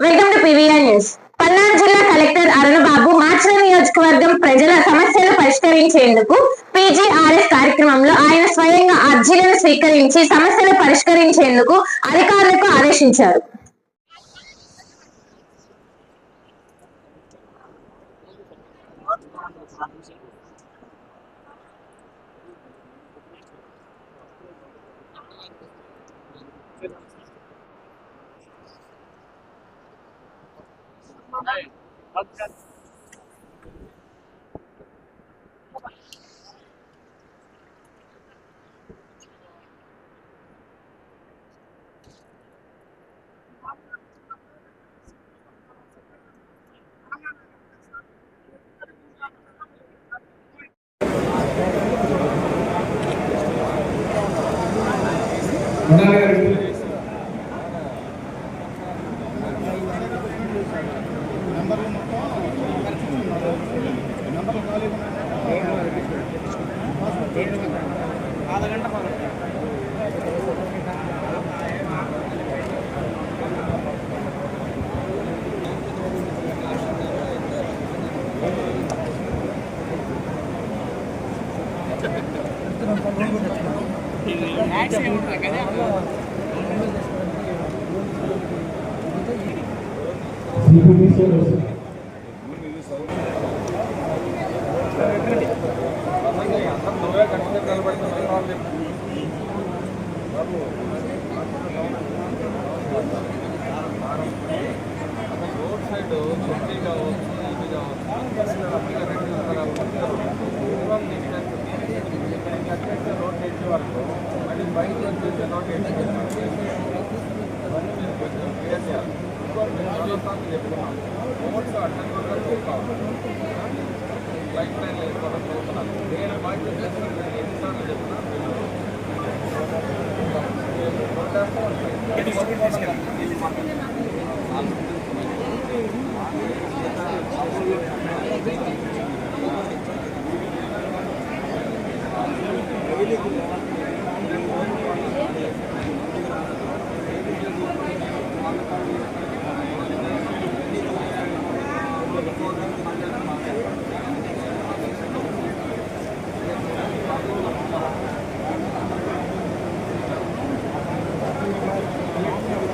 Welcome to PVR news. Palnadu జిల్లా collector Arunababu మార్చిన నియోజకవర్గం ప్రజల సమస్యలు పరిష్కరించేందుకు పీజీఆర్ఎస్ కార్యక్రమంలో ఆయన స్వయంగా అర్జీలను స్వీకరించి సమస్యలు పరిష్కరించేందుకు అధికారులకు ఆదేశించారు. రోడ్ సైడ్ చెట్టు కావచ్చు ఇది కావచ్చు పూర్వం తీసుకొచ్చి రోడ్ ఎడ్జ్ వరకు మళ్ళీ బయట వచ్చేసి రోడ్ ఇంకోటి మేము చాలాసార్లు చెప్తున్నాం రోడ్స్ అడ్డం కూడా చూస్తాం లైఫ్ లైన్ వేసుకోవడం చూస్తున్నాను నేను బాధ్యత చేస్తాను నేను ఎన్నిసార్లు చెప్తున్నాను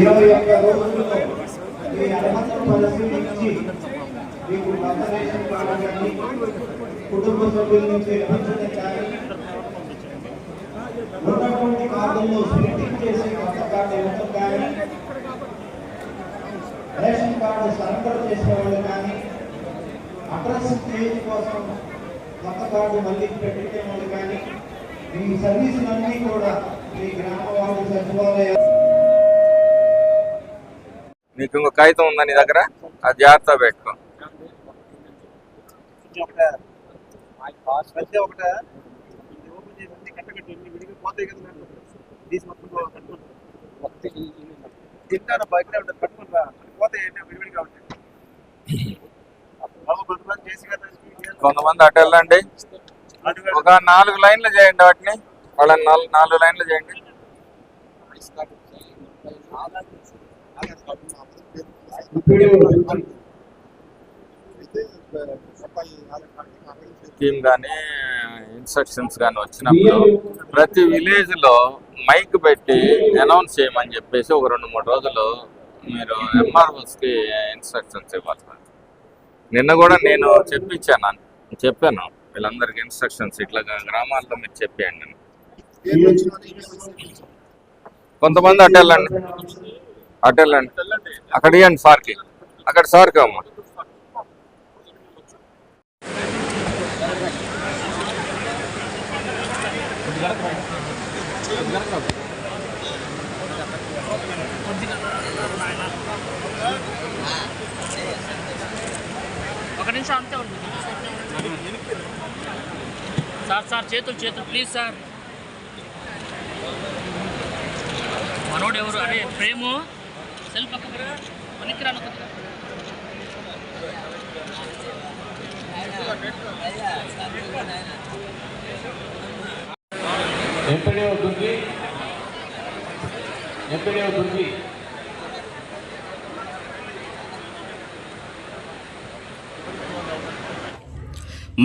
ఇరవై ఒక్క రోజుల్లో మీ అర్హతను పరిశీలించి మీకు కొత్త రేషన్ కార్డు కానీ కుటుంబ సభ్యుల నుంచి లభించడం కానీ ఉన్నటువంటి కార్డుల్లో ప్రింటింగ్ చేసి కొత్త కార్డు ఇవ్వడం కానీ రేషన్ కార్డు సరెండర్ చేసేవాళ్ళు కానీ అడ్రస్ చేంజ్ కోసం కొత్త కార్డు మళ్ళీ పెట్టించే వాళ్ళు కానీ మీ సర్వీసులన్నీ కూడా మీ గ్రామ వార్డు సచివాలయాలు నీకు ఇంకో కాగితం ఉందా నీ దగ్గర? అది జాగ్రత్త పెట్టుకో. తింటాను బయటనే ఉంటుంది విడివిడిగా కదా కొంతమంది అటు వెళ్ళండి. ఒక నాలుగు లైన్లు చేయండి వాటిని. వాళ్ళని నాలుగు నాలుగు లైన్లు చేయండి. స్కీమ్ కానీ ఇన్స్ట్రక్షన్స్ కానీ వచ్చినప్పుడు ప్రతి విలేజ్లో మైక్ పెట్టి అనౌన్స్ చేయమని చెప్పేసి ఒక రెండు మూడు రోజులు మీరు ఎంఆర్ఓస్కి ఇన్స్ట్రక్షన్స్ ఇవ్వాలి. నిన్న కూడా నేను చెప్పించాను చెప్పాను. వీళ్ళందరికీ ఇన్స్ట్రక్షన్స్ ఇట్లా గ్రామాల్లో మీరు చెప్పేయండి కొంతమంది అటు అటల్ అటు అక్కడ ఇవ్వండి సార్కి. అక్కడ సార్కమ్మ ఒక నిమిషం అంతే ఉంది సార్ సార్ చేతులు చేతులు ప్లీజ్ సార్. మనోడు ఎవరు? అరే ప్రేము. సెల్ పక్కన పనికి రాను కొద్దిగా. ఎంపీడీఓ దుర్గి ఎంపీడీఓ దుర్గి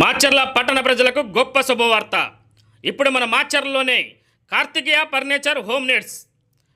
మాచర్ల పట్టణ ప్రజలకు గొప్ప శుభవార్త. ఇప్పుడు మన మాచర్లలోనే Karthikeya furniture home needs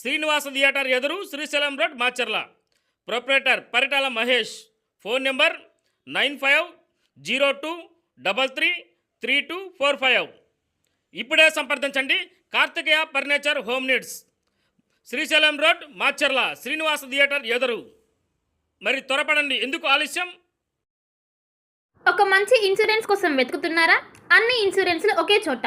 Srinivasa theatre ఎదురు Srisailam road Macherla. Proprietor Paritala Mahesh. Phone number nine five zero two double three three two four five. ఇప్పుడే సంప్రదించండి Karthikeya furniture home needs. Srisailam road Macherla. Srinivasa theatre ఎదురు. మరి త్వరపడండి ఎందుకు ఆలస్యం? ఒక మంచి ఇన్సూరెన్స్ కోసం వెతుకుతున్నారా? అన్ని ఇన్సూరెన్స్లు ఒకే చోట.